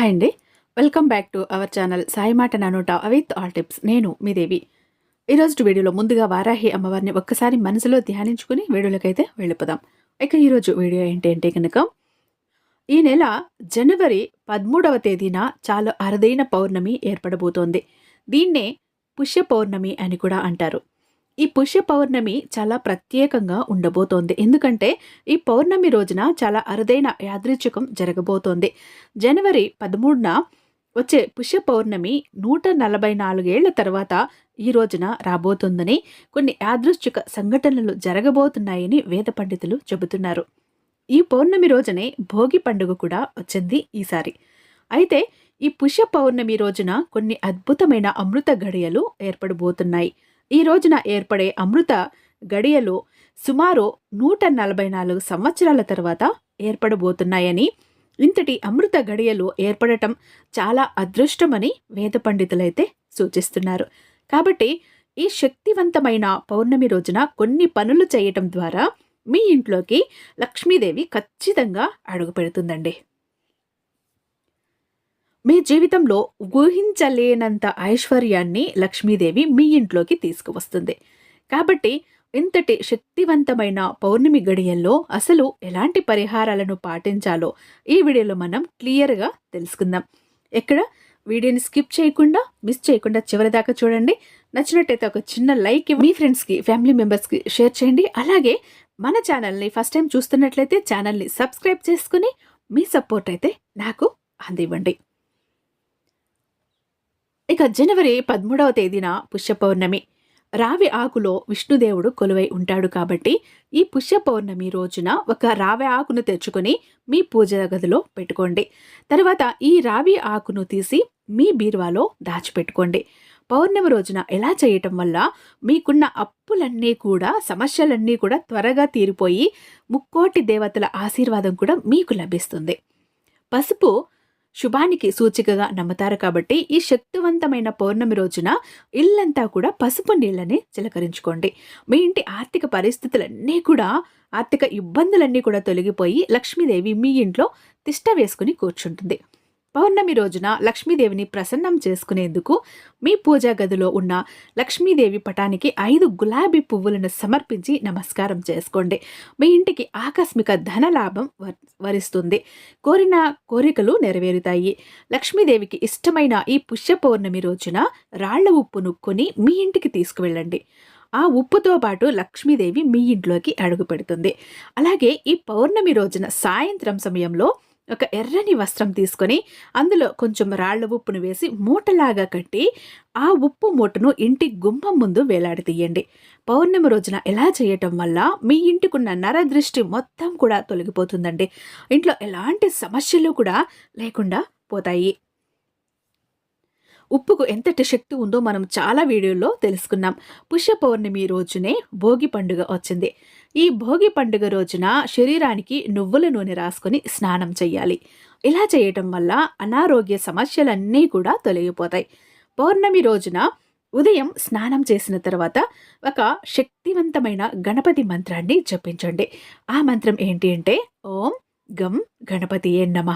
Hi అండి. Welcome back to our channel Sai మాట నానోట విత్ ఆల్ టిప్స్. నేను మీ దేవి. ఈరోజు వీడియోలో ముందుగా వారాహి అమ్మవారిని ఒక్కసారి మనసులో ధ్యానించుకుని వీడియోలకైతే వెళ్ళిపోదాం. ఇక ఈరోజు వీడియో ఏంటి అంటే కనుక ఈ నెల జనవరి పదమూడవ తేదీన చాలా అరుదైన పౌర్ణమి ఏర్పడబోతోంది. దీన్నే పుష్య పౌర్ణమి అని కూడా అంటారు. ఈ పుష్య పౌర్ణమి చాలా ప్రత్యేకంగా ఉండబోతోంది. ఎందుకంటే ఈ పౌర్ణమి రోజున చాలా అరుదైన యాదృచ్ఛికం జరగబోతోంది. జనవరి పదమూడున వచ్చే పుష్య పౌర్ణమి నూట నలభై నాలుగేళ్ళ తర్వాత ఈ రోజున రాబోతుందని కొన్ని యాదృచ్ఛిక సంఘటనలు జరగబోతున్నాయని వేద పండితులు చెబుతున్నారు. ఈ పౌర్ణమి రోజునే భోగి పండుగ కూడా వచ్చింది ఈసారి. అయితే ఈ పుష్య పౌర్ణమి రోజున కొన్ని అద్భుతమైన అమృత ఘడియలు ఏర్పడబోతున్నాయి. ఈ రోజున ఏర్పడే అమృత గడియలు సుమారు నూట నలభై నాలుగు సంవత్సరాల తర్వాత ఏర్పడబోతున్నాయని ఇంతటి అమృత గడియలు ఏర్పడటం చాలా అదృష్టమని వేద పండితులైతే సూచిస్తున్నారు. కాబట్టి ఈ శక్తివంతమైన పౌర్ణమి రోజున కొన్ని పనులు చేయటం ద్వారా మీ ఇంట్లోకి లక్ష్మీదేవి ఖచ్చితంగా అడుగు పెడుతుందండి. మీ జీవితంలో ఊహించలేనంత ఐశ్వర్యాన్ని లక్ష్మీదేవి మీ ఇంట్లోకి తీసుకువస్తుంది. కాబట్టి ఇంతటి శక్తివంతమైన పౌర్ణమి గడియల్లో అసలు ఎలాంటి పరిహారాలను పాటించాలో ఈ వీడియోలో మనం క్లియర్గా తెలుసుకుందాం. ఎక్కడ? వీడియోని స్కిప్ చేయకుండా మిస్ చేయకుండా చివరి దాకా చూడండి. నచ్చినట్టయితే ఒక చిన్న లైక్ మీ ఫ్రెండ్స్కి ఫ్యామిలీ మెంబర్స్కి షేర్ చేయండి. అలాగే మన ఛానల్ని ఫస్ట్ టైం చూస్తున్నట్లయితే ఛానల్ని సబ్స్క్రైబ్ చేసుకుని మీ సపోర్ట్ అయితే నాకు అందివ్వండి. ఇక జనవరి పదమూడవ తేదీన పుష్య పౌర్ణమి రావి ఆకులో విష్ణుదేవుడు కొలువై ఉంటాడు కాబట్టి ఈ పుష్య పౌర్ణమి రోజున ఒక రావి ఆకును తెచ్చుకొని మీ పూజ గదిలో పెట్టుకోండి. తర్వాత ఈ రావి ఆకును తీసి మీ బీరువాలో దాచిపెట్టుకోండి. పౌర్ణమి రోజున ఎలా చేయటం వల్ల మీకున్న అప్పులన్నీ కూడా సమస్యలన్నీ కూడా త్వరగా తీరిపోయి ముక్కోటి దేవతల ఆశీర్వాదం కూడా మీకు లభిస్తుంది. పసుపు శుభానికి సూచికగా నమ్ముతారు కాబట్టి ఈ శక్తివంతమైన పౌర్ణమి రోజున ఇల్లంతా కూడా పసుపు నీళ్ళని చిలకరించుకోండి. మీ ఇంటి ఆర్థిక పరిస్థితులన్నీ కూడా ఆర్థిక ఇబ్బందులన్నీ కూడా తొలగిపోయి లక్ష్మీదేవి మీ ఇంట్లో తిష్ట వేసుకుని కూర్చుంటుంది. పౌర్ణమి రోజున లక్ష్మీదేవిని ప్రసన్నం చేసుకునేందుకు మీ పూజా గదిలో ఉన్న లక్ష్మీదేవి పటానికి ఐదు గులాబీ పువ్వులను సమర్పించి నమస్కారం చేసుకోండి. మీ ఇంటికి ఆకస్మిక ధనలాభం వరిస్తుంది. కోరిన కోరికలు నెరవేరుతాయి. లక్ష్మీదేవికి ఇష్టమైన ఈ పుష్య పౌర్ణమి రోజున రాళ్ళ ఉప్పును కొని మీ ఇంటికి తీసుకువెళ్ళండి. ఆ ఉప్పుతో పాటు లక్ష్మీదేవి మీ ఇంట్లోకి అడుగు పెడుతుంది. అలాగే ఈ పౌర్ణమి రోజున సాయంత్రం సమయంలో ఒక ఎర్రని వస్త్రం తీసుకొని అందులో కొంచెం రాళ్ళ ఉప్పును వేసి మూటలాగా కట్టి ఆ ఉప్పు మూటను ఇంటి గుమ్మం ముందు వేలాడదీయండి పౌర్ణమి రోజున ఎలా చేయటం వల్ల మీ ఇంటికున్న నరదృష్టి మొత్తం కూడా తొలగిపోతుందండి. ఇంట్లో ఎలాంటి సమస్యలు కూడా లేకుండా పోతాయి. ఉప్పుకు ఎంతటి శక్తి ఉందో మనం చాలా వీడియోల్లో తెలుసుకున్నాం. పుష్య పౌర్ణమి రోజునే భోగి పండుగ వచ్చింది. ఈ భోగి పండుగ రోజున శరీరానికి నువ్వుల నూనె రాసుకొని స్నానం చేయాలి ఇలా చేయటం వల్ల అనారోగ్య సమస్యలన్నీ కూడా తొలగిపోతాయి. పౌర్ణమి రోజున ఉదయం స్నానం చేసిన తర్వాత ఒక శక్తివంతమైన గణపతి మంత్రాన్ని జపించండి. ఆ మంత్రం ఏంటి అంటే ఓం గం గణపతి ఏ నమ.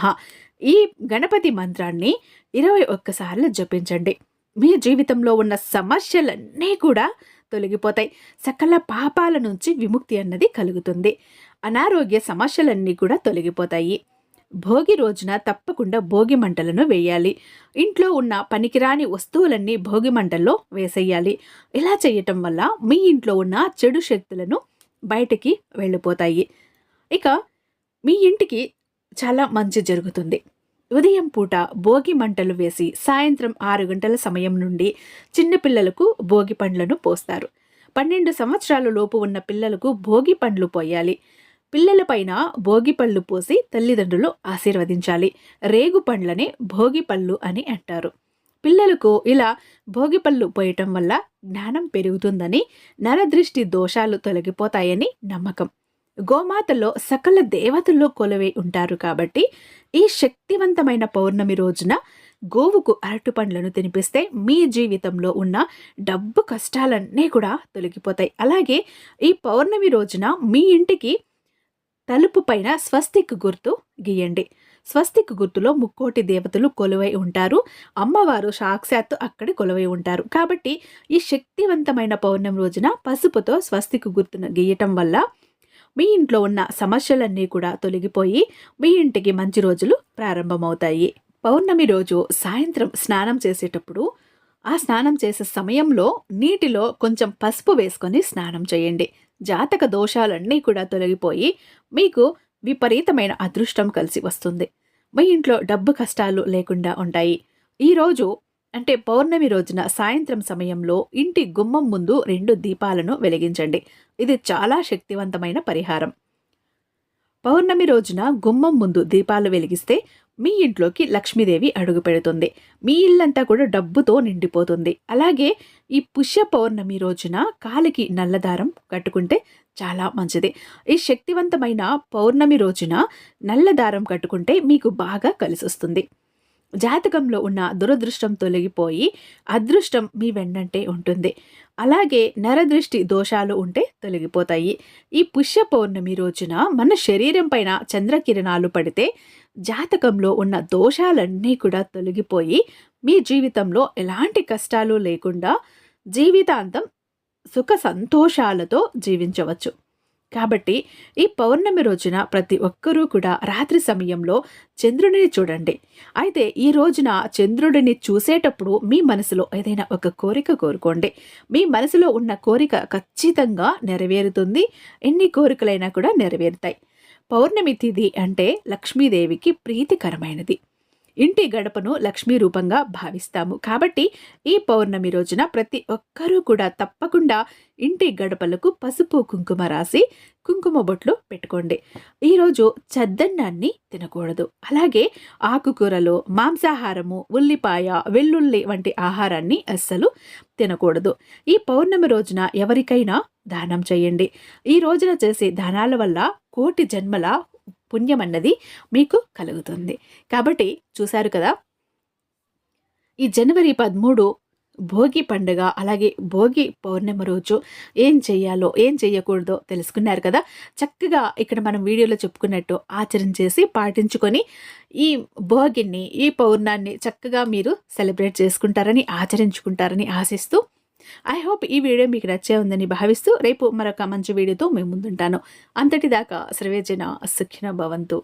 ఈ గణపతి మంత్రాన్ని ఇరవై ఒక్కసార్లు జపించండి. మీ జీవితంలో ఉన్న సమస్యలన్నీ కూడా తొలగిపోతాయి. సకల పాపాల నుంచి విముక్తి అన్నది కలుగుతుంది. అనారోగ్య సమస్యలన్నీ కూడా తొలగిపోతాయి. భోగి రోజున తప్పకుండా భోగి మంటలను వేయాలి. ఇంట్లో ఉన్న పనికిరాని వస్తువులన్నీ భోగి మంటల్లో వేసేయాలి. ఇలా చేయటం వల్ల మీ ఇంట్లో ఉన్న చెడు శక్తులను బయటికి వెళ్ళిపోతాయి. ఇక మీ ఇంటికి చాలా మంచి జరుగుతుంది. ఉదయం పూట భోగి మంటలు వేసి సాయంత్రం ఆరు గంటల సమయం నుండి చిన్నపిల్లలకు భోగి పండ్లను పోస్తారు. పన్నెండు సంవత్సరాల లోపు ఉన్న పిల్లలకు భోగి పండ్లు పోయాలి. పిల్లలపైన భోగి పళ్ళు పోసి తల్లిదండ్రులు ఆశీర్వదించాలి. రేగు పండ్లనే భోగి పళ్ళు అని అంటారు. పిల్లలకు ఇలా భోగి పళ్ళు పోయటం వల్ల జ్ఞానం పెరుగుతుందని నరదృష్టి దోషాలు తొలగిపోతాయని నమ్మకం. గోమాతలో సకల దేవతల్లో కొలవే ఉంటారు కాబట్టి ఈ శక్తివంతమైన పౌర్ణమి రోజున గోవుకు అరటి పండ్లను తినిపిస్తే మీ జీవితంలో ఉన్న డబ్బు కష్టాలన్నీ కూడా తొలగిపోతాయి. అలాగే ఈ పౌర్ణమి రోజున మీ ఇంటికి తలుపు పైన స్వస్తిక్ గుర్తు గీయండి. స్వస్తిక్ గుర్తులో ముక్కోటి దేవతలు కొలువై ఉంటారు. అమ్మవారు సాక్షాత్తు అక్కడ కొలువై ఉంటారు. కాబట్టి ఈ శక్తివంతమైన పౌర్ణమి రోజున పసుపుతో స్వస్తిక్ గుర్తును గీయటం వల్ల మీ ఇంట్లో ఉన్న సమస్యలన్నీ కూడా తొలగిపోయి మీ ఇంటికి మంచి రోజులు ప్రారంభమవుతాయి. పౌర్ణమి రోజు సాయంత్రం స్నానం చేసేటప్పుడు ఆ స్నానం చేసే సమయంలో నీటిలో కొంచెం పసుపు వేసుకొని స్నానం చేయండి. జాతక దోషాలన్నీ కూడా తొలగిపోయి మీకు విపరీతమైన అదృష్టం కలిసి వస్తుంది. మీ ఇంట్లో డబ్బు కష్టాలు లేకుండా ఉంటాయి. ఈరోజు అంటే పౌర్ణమి రోజున సాయంత్రం సమయంలో ఇంటి గుమ్మం ముందు రెండు దీపాలను వెలిగించండి. ఇది చాలా శక్తివంతమైన పరిహారం. పౌర్ణమి రోజున గుమ్మం ముందు దీపాలు వెలిగిస్తే మీ ఇంట్లోకి లక్ష్మీదేవి అడుగు పెడుతుంది. మీ ఇల్లంతా కూడా డబ్బుతో నిండిపోతుంది. అలాగే ఈ పుష్య పౌర్ణమి రోజున కాలికి నల్లదారం కట్టుకుంటే చాలా మంచిది. ఈ శక్తివంతమైన పౌర్ణమి రోజున నల్లదారం కట్టుకుంటే మీకు బాగా కలిసొస్తుంది. జాతకంలో ఉన్న దురదృష్టం తొలగిపోయి అదృష్టం మీ వెన్నంటే ఉంటుంది. అలాగే నరదృష్టి దోషాలు ఉంటే తొలగిపోతాయి. ఈ పుష్య పౌర్ణమి రోజున మన శరీరం పైన చంద్రకిరణాలు పడితే జాతకంలో ఉన్న దోషాలన్నీ కూడా తొలగిపోయి మీ జీవితంలో ఎలాంటి కష్టాలు లేకుండా జీవితాంతం సుఖ సంతోషాలతో జీవించవచ్చు. కాబట్టి ఈ పౌర్ణమి రోజున ప్రతి ఒక్కరూ కూడా రాత్రి సమయంలో చంద్రుడిని చూడండి. అయితే ఈ రోజున చంద్రుడిని చూసేటప్పుడు మీ మనసులో ఏదైనా ఒక కోరిక కోరుకోండి. మీ మనసులో ఉన్న కోరిక ఖచ్చితంగా నెరవేరుతుంది. ఎన్ని కోరికలైనా కూడా నెరవేరుతాయి. పౌర్ణమి తిథి అంటే లక్ష్మీదేవికి ప్రీతికరమైనది. ఇంటి గడపను లక్ష్మీ రూపంగా భావిస్తాము. కాబట్టి ఈ పౌర్ణమి రోజున ప్రతి ఒక్కరూ కూడా తప్పకుండా ఇంటి గడపలకు పసుపు కుంకుమ రాసి కుంకుమ బొట్లు పెట్టుకోండి. ఈరోజు చద్దన్నాన్ని తినకూడదు. అలాగే ఆకుకూరలు మాంసాహారము ఉల్లిపాయ వెల్లుల్లి వంటి ఆహారాన్ని అస్సలు తినకూడదు. ఈ పౌర్ణమి రోజున ఎవరికైనా దానం చేయండి. ఈ రోజున చేసే దానాల వల్ల కోటి జన్మల పుణ్యం అన్నది మీకు కలుగుతుంది. కాబట్టి చూశారు కదా? ఈ జనవరి పదమూడు భోగి పండుగ అలాగే భోగి పౌర్ణమి రోజు ఏం చేయాలో ఏం చేయకూడదో తెలుసుకున్నారు కదా? చక్కగా ఇక్కడ మనం వీడియోలో చెప్పుకున్నట్టు ఆచరణ చేసి పాటించుకొని ఈ భోగిని ఈ పౌర్ణాన్ని చక్కగా మీరు సెలబ్రేట్ చేసుకుంటారని ఆచరించుకుంటారని ఆశిస్తూ ఐ హోప్ ఈ వీడియో మీకు నచ్చే ఉందని భావిస్తూ రేపు మరొక మంచి వీడియోతో మేము ముందుంటాను. అంతటిదాకా సర్వేజన సుఖిన భవంతు.